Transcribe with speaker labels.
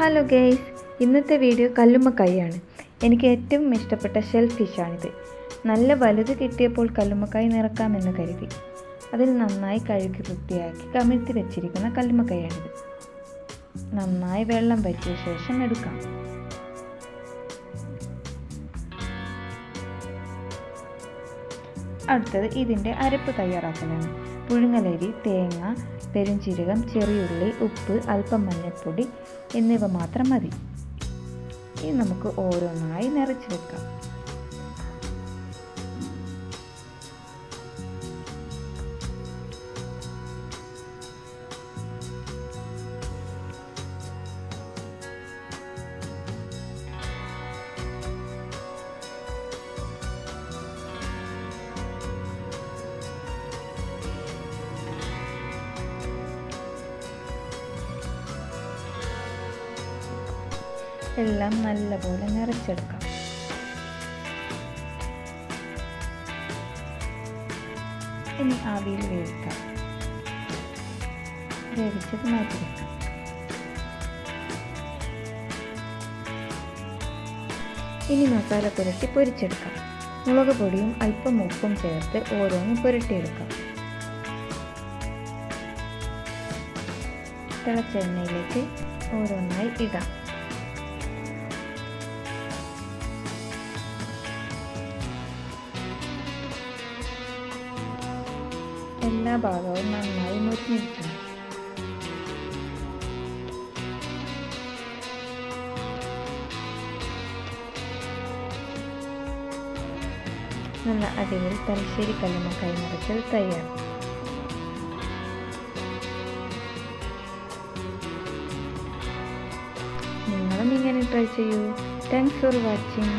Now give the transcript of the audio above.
Speaker 1: Hello guys ഇന്നത്തെ video കല്ലുമ്മക്കായാണ്. എനിക്ക് ഏറ്റവും ഇഷ്ടപ്പെട്ട ഷെൽ ഫിഷാണിത് നല്ല വലുത് കിട്ടിയപ്പോൾ കല്ലുമ്മക്കായി നിറക്കാമെന്ന് കരുതി. അതിൽ നന്നായി കഴുകി വൃത്തിയാക്കി കമിഴ്ത്തി വെച്ചിരിക്കുന്ന കല്ലുമ്മക്കായാണിത്. നന്നായി വെള്ളം വറ്റിയ ശേഷം എടുക്കാം. അടുത്തത് ഇതിന്റെ അരപ്പ് തയ്യാറാക്കലാണ്. പുഴുങ്ങലരി തേങ്ങ പെരുംജീരകം ചെറിയുള്ളി ഉപ്പ് അല്പം മഞ്ഞൾപ്പൊടി എന്നിവ മാത്രം മതി. ഇനി നമുക്ക് ഓരോന്നായി നിറച്ച് വെക്കാം. എല്ലാം നല്ലപോലെ നിറച്ചെടുക്കാം. ഇനി ആവിയിൽ വേവിക്കാം. വേവിച്ചത് മാറ്റി ഇനി മസാല പുരട്ടി പൊരിച്ചെടുക്കാം. മുളക് പൊടിയും അല്പം ഉപ്പും ചേർത്ത് ഓരോന്നും പുരട്ടിയെടുക്കാം. തിളച്ചെണ്ണയിലേക്ക് ഓരോന്നായി ഇടാം. എല്ലാ ഭാഗവും നന്നായി മുരിഞ്ഞിരിക്കണം നല്ല അടിപൊളി തലശ്ശേരി കല്ലുമ്മക്കായി നിറച്ചത് തയ്യാർ നിങ്ങളും ഇങ്ങനെ ട്രൈ ചെയ്യൂ താങ്ക്സ് ഫോർ വാച്ചിങ്